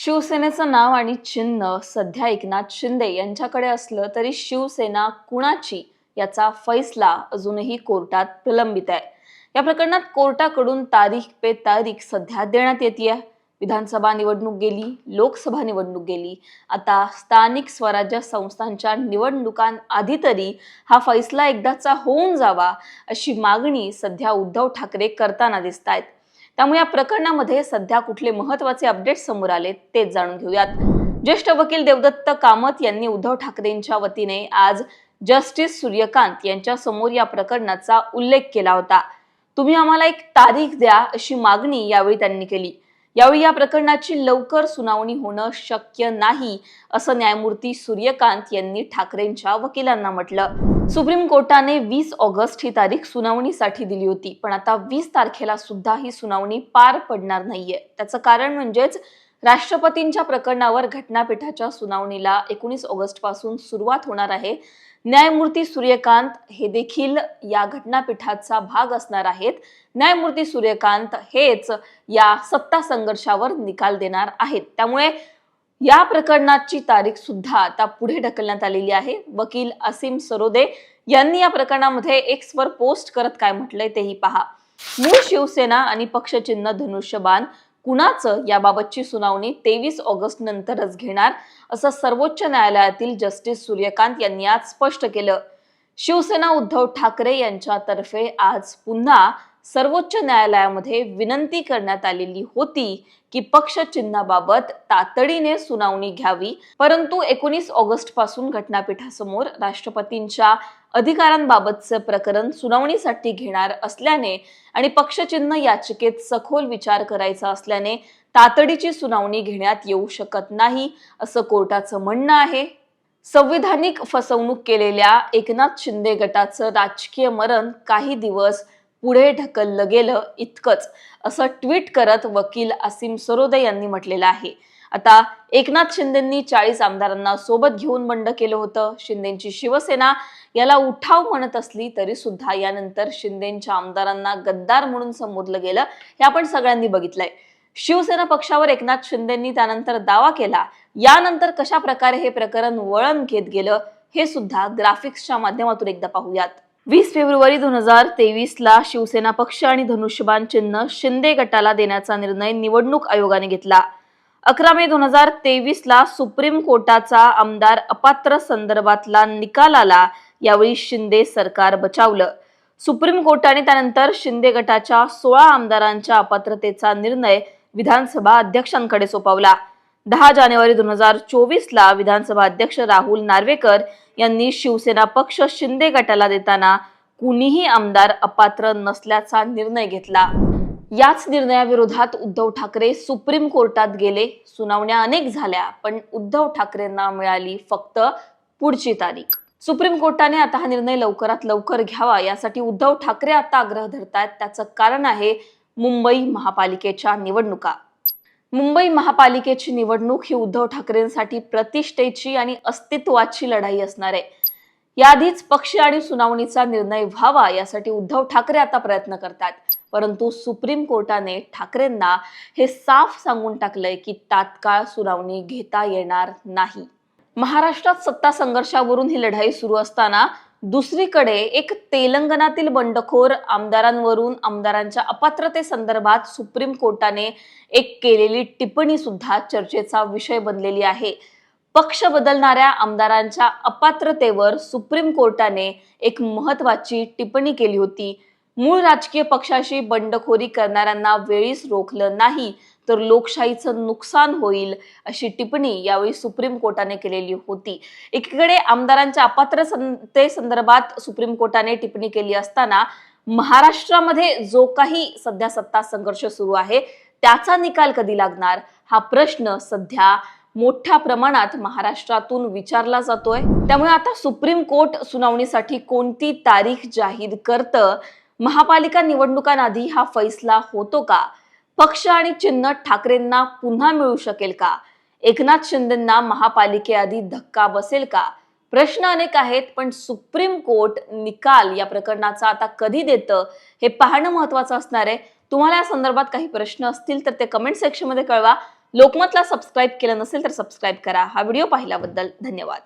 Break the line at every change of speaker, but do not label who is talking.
शिवसेनेचं नाव आणि चिन्ह सध्या एकनाथ शिंदे यांच्याकडे असलं तरी शिवसेना कुणाची याचा फैसला अजूनही कोर्टात प्रलंबित आहे. या प्रकरणात कोर्टाकडून तारीख पे तारीख सध्या देण्यात येते विधानसभा निवडणूक गेली लोकसभा निवडणूक गेली. आता स्थानिक स्वराज्य संस्थांच्या निवडणुकांआधी तरी हा फैसला एकदाचा होऊन जावा अशी मागणी सध्या उद्धव ठाकरे करताना दिसत आहेत त्यामुळे या प्रकरणामध्ये सध्या कुठले महत्त्वाचे अपडेट समोर आले तेच जाणून घेऊयात. ज्येष्ठ वकील देवदत्त कामत यांनी उद्धव ठाकरेंच्या वतीने आज जस्टिस सूर्यकांत यांच्या समोर या प्रकरणाचा उल्लेख केला होता. तुम्ही आम्हाला एक तारीख द्या अशी मागणी यावेळी त्यांनी केली. यावेळी या प्रकरणाची लवकर सुनावणी होणं शक्य नाही असं न्यायमूर्ती सूर्यकांत यांनी ठाकरेंच्या वकिलांना म्हटलं. सुप्रीम कोर्टाने वीस ऑगस्ट ही तारीख सुनावणीसाठी दिली होती पण आता वीस तारखेला सुद्धा ही सुनावणी पार पडणार नाहीये. त्याचं कारण म्हणजेच राष्ट्रपतींच्या प्रकरणावर घटनापीठाच्या सुनावणीला एकोणीस ऑगस्टपासून सुरुवात होणार आहे. न्यायमूर्ती सूर्यकांत हे देखील या घटनापीठाचा भाग असणार आहेत. न्यायमूर्ती सूर्यकांत हेच या सत्ता संघर्षावर निकाल देणार आहेत. त्यामुळे या प्रकरणाची तारीख सुद्धा आता पुढे ढकलण्यात आलेली आहे. वकील असीम सरोदे यांनी या प्रकरणामध्ये एक्स वर पोस्ट करत काय म्हटलंय तेही पहा. मूळ शिवसेना आणि पक्षचिन्ह धनुष्यबाण कुणाचं याबाबतची सुनावणी तेवीस ऑगस्ट नंतरच घेणार असं सर्वोच्च न्यायालयातील जस्टिस सूर्यकांत यांनी आज स्पष्ट केलं. शिवसेना उद्धव ठाकरे यांच्यातर्फे आज पुन्हा सर्वोच्च न्यायालयामध्ये विनंती करण्यात आलेली होती की पक्ष चिन्हाबाबत तातडीने सुनावणी घ्यावी. परंतु एकोणीस ऑगस्टपासून घटनापीठासमोर राष्ट्रपतींच्या अधिकारांबाबतचं प्रकरण सुनावणीसाठी घेणार असल्याने आणि पक्षचिन्ह याचिकेत सखोल विचार करायचा असल्याने तातडीची सुनावणी घेण्यात येऊ शकत नाही असं कोर्टाचं म्हणणं आहे. संविधानिक फसवणूक केलेल्या एकनाथ शिंदे गटाचं राजकीय मरण काही दिवस पुढे ढकललं गेलं इतकंच असं ट्विट करत वकील असीम सरोदे यांनी म्हटलेलं आहे. आता एकनाथ शिंदेंनी चाळीस आमदारांना सोबत घेऊन बंड केलं होतं. शिंदेची शिवसेना याला उठाव म्हणत असली तरी सुद्धा यानंतर शिंदेच्या आमदारांना गद्दार म्हणून संबोधलं गेलं हे आपण सगळ्यांनी बघितलंय. शिवसेना पक्षावर एकनाथ शिंदेंनी त्यानंतर दावा केला यानंतर कशा प्रकारे हे प्रकरण वळण घेत गेलं हे सुद्धा ग्राफिक्सच्या माध्यमातून एकदा पाहूयात. वीस फेब्रुवारी दोन हजार तेवीसला शिवसेना पक्ष आणि धनुष्यबाण चिन्ह शिंदे गटाला देण्याचा निर्णय निवडणूक आयोगाने घेतला. अकरा मे दोन हजार तेवीसला सुप्रीम कोर्टाचा आमदार अपात्र संदर्भातला निकाल आला यावेळी शिंदे सरकार बचावलं. सुप्रीम कोर्टाने त्यानंतर शिंदे गटाच्या सोळा आमदारांच्या अपात्रतेचा निर्णय विधानसभा अध्यक्षांकडे सोपवला. दहा जानेवारी दोन हजार चोवीसला विधानसभा अध्यक्ष राहुल नार्वेकर यांनी शिवसेना पक्ष शिंदे गटाला देताना कुणीही आमदार अपात्र नसल्याचा निर्णय घेतला. याच निर्णयाविरोधात उद्धव ठाकरे सुप्रीम कोर्टात गेले. सुनावण्या अनेक झाल्या पण उद्धव ठाकरेंना मिळाली फक्त पुढची तारीख. सुप्रीम कोर्टाने आता हा निर्णय लवकरात लवकर घ्यावा यासाठी उद्धव ठाकरे आता आग्रह धरतायत. त्याचं कारण आहे मुंबई महापालिकेच्या निवडणुका. मुंबई महापालिकेची निवडणूक ही उद्धव ठाकरेंसाठी प्रतिष्ठेची आणि अस्तित्वाची लढाई असणार आहे. याआधीच पक्ष आणि सुनावणीचा निर्णय व्हावा यासाठी उद्धव ठाकरे आता प्रयत्न करतात. परंतु सुप्रीम कोर्टाने ठाकरेंना हे साफ सांगून टाकलंय की तात्काळ सुनावणी घेता येणार नाही. महाराष्ट्रात सत्ता संघर्षावरून ही लढाई सुरू असताना दुसरीकडे एक तेलंगणातील बंडखोर आमदारांवरून आमदारांच्या अपात्रतेसंदर्भात सुप्रीम कोर्टाने एक केलेली टिप्पणी सुद्धा चर्चेचा विषय बनलेली आहे. पक्ष बदलणाऱ्या आमदारांच्या अपात्रतेवर सुप्रीम कोर्टाने एक महत्वाची टिप्पणी केली होती. मूळ राजकीय पक्षाशी बंडखोरी करणाऱ्यांना वेळीच रोखलं नाही. तर लोकशाहीचं नुकसान होईल अशी टिप्पणी यावेळी सुप्रीम कोर्टाने केलेली होती. एकीकडे आमदारांच्या अपात्रते संदर्भात सुप्रीम कोर्टाने टिप्पणी केली असताना महाराष्ट्रामध्ये जो काही सध्या सत्ता संघर्ष सुरू आहे त्याचा निकाल कधी लागणार? हा प्रश्न सध्या मोठ्या प्रमाणात महाराष्ट्रातून विचारला जातोय. त्यामुळे आता सुप्रीम कोर्ट सुनावणीसाठी कोणती तारीख जाहीर करतं? महापालिका निवडणुकांआधी हा फैसला होतो का? पक्ष आणि चिन्ह ठाकरेंना पुन्हा मिळू शकेल का? एकनाथ शिंदेना महापालिकेआधी धक्का बसेल का? प्रश्न अनेक आहेत पण सुप्रीम कोर्ट निकाल या प्रकरणाचा आता कधी देतं? हे पाहणं महत्वाचं असणार आहे. तुम्हाला या संदर्भात काही प्रश्न असतील तर ते कमेंट सेक्शनमध्ये कळवा. लोकमतला सबस्क्राईब केलं नसेल तर सबस्क्राईब करा. हा व्हिडिओ पाहिल्याबद्दल धन्यवाद.